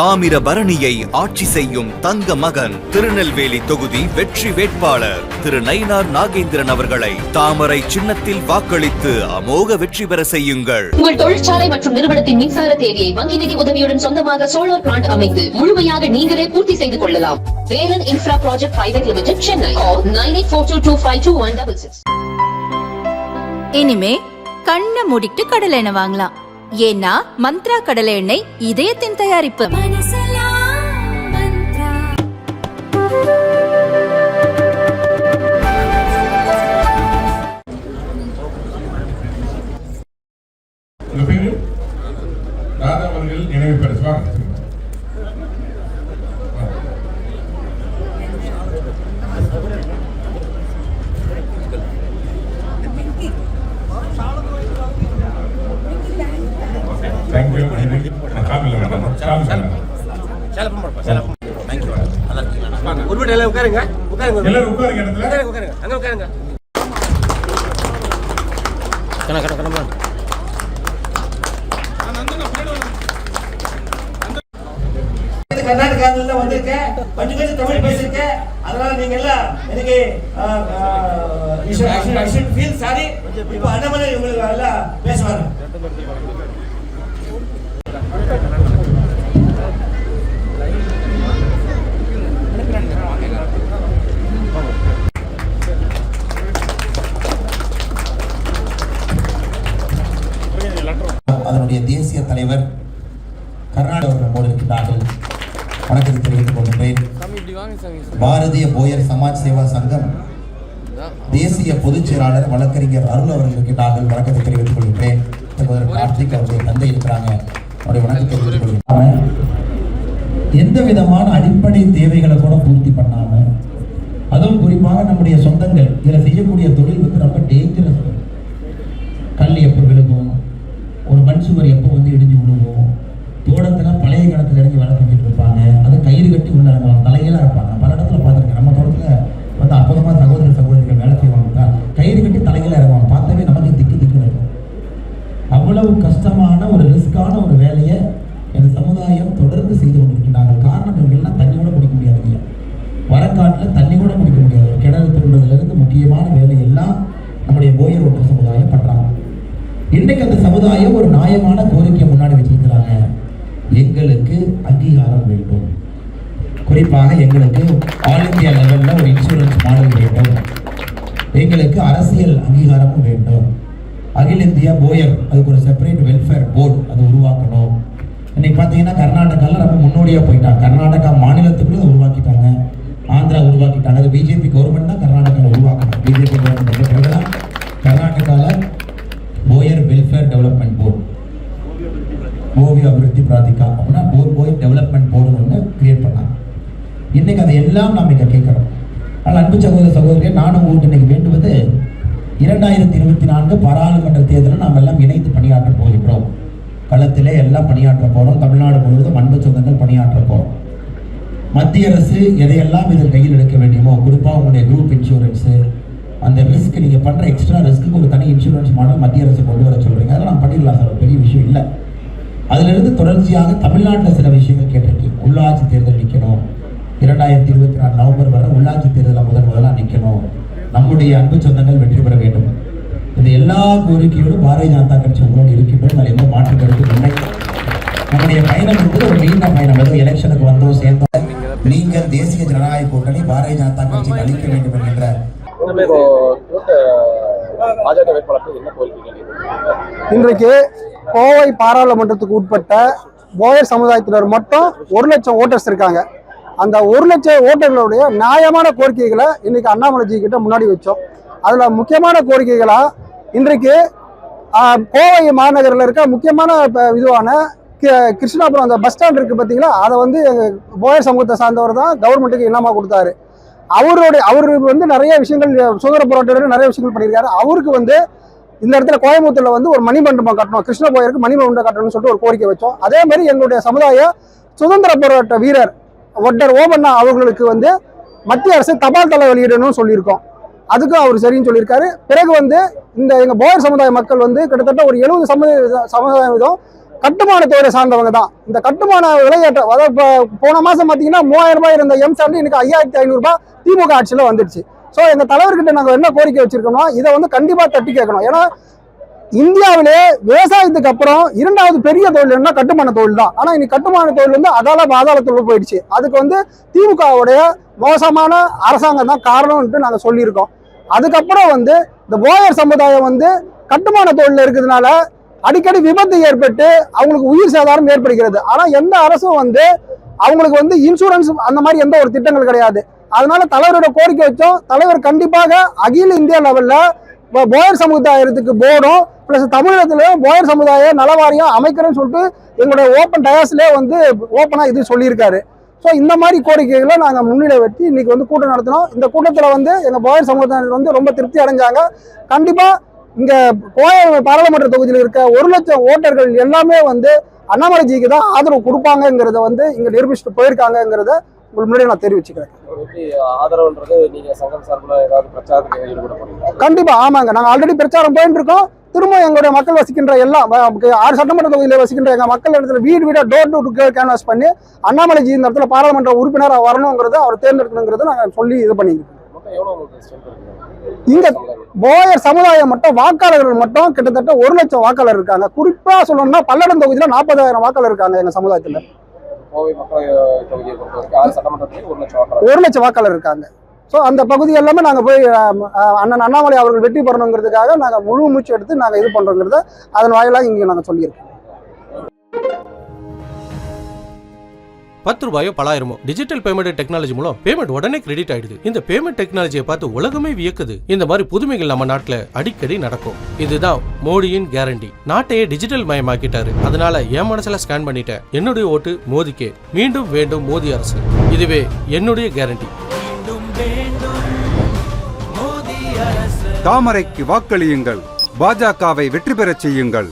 தாமிரபரணியை ஆட்சி செய்யும் தங்க மகன் திருநெல்வேலி தொகுதி வெற்றி வேட்பாளர் திரு நயினார் நாகேந்திரன் அவர்களை தாமரை சின்னத்தில் வாக்களித்து அமோக வெற்றி பெற செய்யுங்கள். உங்கள் தொழிற்சாலை மற்றும் நிறுவனத்தின் மின்சார தேவையை வங்கி நிதி உதவியுடன் சொந்தமாக சோலார் பிளான்ட் அமைத்து முழுமையாக நீங்களே பூர்த்தி செய்து கொள்ளலாம். Velan infra project private limited Chennai nine eight four two two five two one double six இனிமே கண்ணை மூடிட்டு கடலை எண்ணெய் வாங்கலாம். ஏன்னா மந்த்ரா கடலை எண்ணெய் இதயத்தின் தயாரிப்பு. நினைவு பரிசு மேடம் காமில ஒரு வீட்டு எல்லாம் உட்காருங்க. உட்காருங்க. எல்லாரும் உட்காருங்க இடத்துல. உட்காருங்க உட்காருங்க. அங்க உட்காருங்க. கண்ணா கர்நாடகாவில வந்திருக்கேன். கொஞ்சம் கொஞ்சம் தமிழ் பேசியிருக்கேன். அதனால நீங்க எல்லாம் எனக்கு ஃபீல் சாரி இப்போ அண்ணாமலை உங்களுக்கு எல்லாம் பேசுவாங்க அதனுடைய தேசிய தலைவர் கர்நாடக அவர்கள் நம்மோடு இருக்கின்றார்கள் வணக்கத்தை தெரிவித்துக் கொள்கிறேன் பாரதிய போயர் சமாஜ் சேவா சங்கம் தேசிய பொதுச் செயலாளர் வழக்கறிஞர் அருள் அவர்கள் இருக்கின்றார்கள் வணக்கத்தை தெரிவித்துக் கொள்கிறேன் கார்த்திக் அவருடைய தந்தை இருக்கிறாங்க. எந்த விதமான அடிப்படை தேவைகளை கூட பூர்த்தி பண்ணாம அதுவும் குறிப்பாக நம்முடைய சொந்தங்கள் இதில் செய்யக்கூடிய தொழில் வந்து ரொம்ப டேஞ்சரஸ் கல் எப்போ விழுகும் ஒரு மண் சுவர் எப்போ வந்து இடிஞ்சு விழுகும் தோட்டத்தில் பழைய காலத்தில் இறங்கி வேலை செஞ்சுட்டு இருப்பாங்க அது கயிறு கட்டி உள்ள இறங்குவாங்க தலைகளாக இருப்பாங்க பல இடத்துல பார்த்துருக்கேன் நம்ம தோட்டத்தில் வந்து அற்புதமாக சகோதர சகோதரிகள் வேலை செய்வாங்க கயிறு கட்டி தலைகளாக இறங்குவாங்க பார்த்தாவே நமக்கு திக்கு திக்குன்னு இருக்கும் அவ்வளவு கஷ்டமான ஒரு ரிஸ்கான ஒரு வேலையை இந்த சமுதாயம் தொடர்ந்து செய்து கொண்டிருக்கிறார்கள் காரணம் இவங்கெல்லாம் தண்ணி கூட குடிக்க முடியாது இல்லையா வரக்காட்டில் தண்ணி கூட குடிக்க முடியாது. கிணறு தோண்டுறதுலேருந்து முக்கியமான வேலை எல்லாம் நம்முடைய போயர் ஓட்டர் சமுதாயம் பண்ணுறாங்க இன்றைக்கு அந்த சமுதாயம் ஒரு நியாயமான கோரிக்கையை முன்னாடி வச்சிருக்கிறாங்க. எங்களுக்கு அங்கீகாரம் வேண்டும். குறிப்பாக எங்களுக்கு ஆல் இந்தியா லெவலில் ஒரு இன்சூரன்ஸ் மாடல் வேண்டும். எங்களுக்கு அரசியல் அங்கீகாரமும் வேண்டும். அகில இந்தியா போயர் அதுக்கு ஒரு செப்பரேட் வெல்ஃபேர் போர்டு அது உருவாக்கணும். இன்றைக்கி பார்த்தீங்கன்னா கர்நாடகாவில் ரொம்ப முன்னோடியாக போயிட்டாங்க. கர்நாடகா மாநிலத்துக்குள்ள உருவாக்கிட்டாங்க. ஆந்திரா உருவாக்கிட்டாங்க. அது பிஜேபி கவர்மெண்ட் தான் கர்நாடகாவில் உருவாக்கணும். பிஜேபி கவர்மெண்ட் பிறகுதான் கர்நாடகாவில் போயர் வெல்ஃபேர் டெவலப்மெண்ட் போர்டு ஓவிய அபிவிருத்தி பிராதிகா அப்படின்னா போர் போய் டெவலப்மெண்ட் போர்டுன்னு ஒன்று கிரியேட் பண்ணாங்க. இன்றைக்கி அதை எல்லாம் நாம் இங்கே கேட்குறோம். ஆனால் அன்பு சகோதர சகோதரியை நானும் உங்களுக்கு இன்னைக்கு வேண்டுவது இரண்டாயிரத்தி இருபத்தி நான்கு பாராளுமன்ற தேர்தலில் நாம் எல்லாம் இணைந்து பணியாற்ற போகின்றோம். களத்திலே எல்லாம் பணியாற்ற போகிறோம் தமிழ்நாடு முழுவதும் அன்பு சொந்தங்கள் பணியாற்ற போகிறோம் மத்திய அரசு எதையெல்லாம் இதில் கையில் எடுக்க வேண்டியமோ குறிப்பாக உங்களுடைய குரூப் இன்சூரன்ஸு அந்த ரிஸ்க் நீங்கள் பண்ணுற எக்ஸ்ட்ரா ரிஸ்க்கு ஒரு தனி இன்சூரன்ஸ் மாடல் மத்திய அரசு கொண்டு வர சொல்கிறீங்க அதெல்லாம் நான் பண்ணிடலாம் சார் பெரிய விஷயம் இல்லை. அதிலிருந்து தொடர்ச்சியாக தமிழ்நாட்டில் சில விஷயங்கள் கேட்டிருக்கீங்க உள்ளாட்சி தேர்தல் நிற்கணும் இரண்டாயிரத்தி இருபத்தி நாலு நவம்பர் வரை உள்ளாட்சி தேர்தலில் முதன் முதலாக நிற்கணும் நம்முடைய அன்பு சொந்தங்கள் வெற்றி பெற வேண்டும். இந்த எல்லா கோரிக்கையோடும் பாரதிய ஜனதா கட்சி உங்களோடு இருக்கின்றோம். அதில் எந்த மாற்று கருத்து இல்லை. நம்முடைய பயணம் என்பது ஒரு நீண்ட பயணம். ஏதோ எலெக்ஷனுக்கு வந்தோம் சேர்ந்தோம் நீங்கள் தேசிய ஜனநாயக கூட்டணி பாரதிய ஜனதா கட்சிக்கு அளிக்க வேண்டும் என்கின்ற இன்றைக்கு கோவை பாராளுமன்றத்துக்கு உட்பட்ட போயர் சமுதாயத்தினர் மட்டும் ஒரு லட்சம் ஓட்டர்ஸ் இருக்காங்க. அந்த ஒரு லட்சம் ஓட்டர்களுடைய நியாயமான கோரிக்கைகளை இன்னைக்கு அண்ணாமலைஜி கிட்ட முன்னாடி வச்சோம். அதில் முக்கியமான கோரிக்கைகளா இன்றைக்கு கோவை மாநகரில் இருக்க முக்கியமான இதுவான கி- கிருஷ்ணாபுரம் அந்த பஸ் ஸ்டாண்ட் இருக்குது பார்த்தீங்களா அதை வந்து போயர் சமூகத்தை சார்ந்தவர் தான் கவர்மெண்ட்டுக்கு இனமாக கொடுத்தாரு. அவருடைய அவரு வந்து நிறைய விஷயங்கள் சுதந்திர போராட்டம் நிறைய விஷயங்கள் பண்ணியிருக்காரு. அவருக்கு வந்து இந்த இடத்துல கோயம்புத்தூரில் வந்து ஒரு மணிமண்டபம் கட்டணும் கிருஷ்ண போயருக்கு மணிமண்டபம் கட்டணும்னு சொல்லிட்டு ஒரு கோரிக்கை வச்சோம். அதே மாதிரி எங்களுடைய சமுதாய சுதந்திர போராட்ட வீரர் ஒட்டர் ஓபண்ணா அவர்களுக்கு வந்து மத்திய அரசு தபால் தலை வெளியிடணும்னு சொல்லியிருக்கோம். அதுக்கும் அவர் சரின்னு சொல்லியிருக்காரு. பிறகு வந்து இந்த எங்கள் போயர் சமுதாய மக்கள் வந்து கிட்டத்தட்ட ஒரு எழுபது சமுதாய சமுதாய விதம் கட்டுமான சார்ந்தவங்க தான். இந்த கட்டுமான விலையேற்றம் அதாவது இப்போ போன மாதம் பார்த்தீங்கன்னா மூவாயிரம் ரூபாய் இருந்த எம் சாண்டு இன்னைக்கு ஐயாயிரத்தி ஐநூறுரூபா திமுக ஆட்சியில் வந்துடுச்சு. ஸோ எங்கள் தலைவர்கிட்ட நாங்கள் என்ன கோரிக்கை வச்சிருக்கோம்னா இதை வந்து கண்டிப்பாக தட்டி கேட்கணும். ஏன்னா இந்தியாவிலே விவசாயத்துக்கு அப்புறம் இரண்டாவது பெரிய தொழில் என்ன கட்டுமான தொழில் தான். ஆனால் இன்னைக்கு கட்டுமான தொழில் வந்து அதால பாதாளத்தில் போயிடுச்சு. அதுக்கு வந்து திமுகவுடைய மோசமான அரசாங்கம் தான் காரணம்ன்ட்டு நாங்கள் சொல்லியிருக்கோம். அதுக்கப்புறம் வந்து இந்த போயர் சமுதாயம் வந்து கட்டுமான தொழில் இருக்கிறதுனால அடிக்கடி விபத்து ஏற்பட்டு அவங்களுக்கு உயிர் சேதாரம் ஏற்படுகிறது. ஆனால் எந்த அரசும் வந்து அவங்களுக்கு வந்து இன்சூரன்ஸ் அந்த மாதிரி எந்த ஒரு திட்டங்கள் கிடையாது. அதனால தலைவரோட கோரிக்கை வச்சோம். தலைவர் கண்டிப்பாக அகில இந்திய லெவலில் போயர் சமுதாயத்துக்கு போர்டும் ப்ளஸ் தமிழகத்தில் போயர் சமுதாய நலவாரியம் அமைக்கிறேன்னு சொல்லிட்டு எங்களுடைய ஓப்பன் டயாஸ்லேயே வந்து ஓப்பனாக இது சொல்லியிருக்காரு. ஸோ இந்த மாதிரி கோரிக்கைகளை நாங்கள் முன்னிலை வச்சு இன்னைக்கு வந்து கூட்டம் நடத்தினோம். இந்த கூட்டத்தில் வந்து எங்கள் போயர் சமுதாயம் வந்து ரொம்ப திருப்தி அடைஞ்சாங்க. கண்டிப்பாக இங்கே கோய பாராளுமன்ற தொகுதியில் இருக்க ஒரு லட்சம் ஓட்டர்கள் எல்லாமே வந்து அண்ணாமலைஜிக்கு தான் ஆதரவு கொடுப்பாங்கங்கிறத வந்து இங்கே நிரூபிச்சுட்டு போயிருக்காங்கங்கிறத உங்களுக்கு முன்னாடி நான் தெரிவிச்சுக்கிறேன். ஆதரவுன்றது நீங்க சங்கம் சார்பில் ஏதாவது பிரச்சாரத்துக்கு ஈடுபட போறீங்க கண்டிப்பா ஆமாங்க. நாங்க ஆல்ரெடி பிரச்சாரம் போயிட்டு இருக்கோம். திரும்ப எங்களுடைய மக்கள் வசிக்கின்ற எல்லாம் ஆறு சட்டமன்ற தொகுதியில் வசிக்கின்ற எங்க மக்கள் இடத்துல வீடு வீடா டோர் டு கேன்வாஸ் பண்ணி அண்ணாமலைஜி இந்த இடத்துல பாராளுமன்ற உறுப்பினராக வரணுங்கிறத அவர் தேர்ந்தெடுக்கணுங்கிறத நாங்க சொல்லி இது பண்ணிக்கிறோம் இங்க போயர் சமுதாயம் மட்டும் வாக்காளர்கள் மட்டும் கிட்டத்தட்ட ஒரு லட்சம் வாக்காளர் இருக்காங்க. குறிப்பா சொல்லணும்னா பல்லடம் தொகுதியில நாற்பதாயிரம் வாக்காளர் இருக்காங்க எங்க சமுதாயத்துல. ஒரு லட்சம் வாக்காளர் இருக்காங்க. ஸோ அந்த பகுதி எல்லாமே நாங்கள் போய் அண்ணன் அண்ணாமலை அவர்கள் வெற்றி பெறணுங்கிறதுக்காக நாங்கள் முழு மூச்சு எடுத்து நாங்கள் இது பண்ணுறோங்கிறத அதன் வாயிலாக இங்கே நாங்கள் சொல்லியிருக்கோம். பத்து ரூபாயோ பலாயிரமோ? டிஜிட்டல் பேமெண்ட் டெக்னாலஜி மூலம் பேமெண்ட் உடனே கிரெடிட் ஆயிடுது. இந்த பேமெண்ட் டெக்னாலஜியை பார்த்து உலகமே வியக்குது. இந்த மாதிரி புதுமைகள் நம்ம நாட்டில் அடிக்கடி நடக்கும். இதுதான் மோடியின் கேரண்டி நாட்டையே டிஜிட்டல் மயமாக்கிட்டாரு. அதனால என் மனசுல ஸ்கேன் பண்ணிட்டேன். என்னுடைய ஓட்டு மோதிக்கே. மீண்டும் வேண்டும் மோடி அரசு. இதுவே என்னுடைய கேரண்டி தாமரைக்கு வாக்களியுங்கள். பாஜகவை வெற்றி பெறச் செய்யுங்கள்.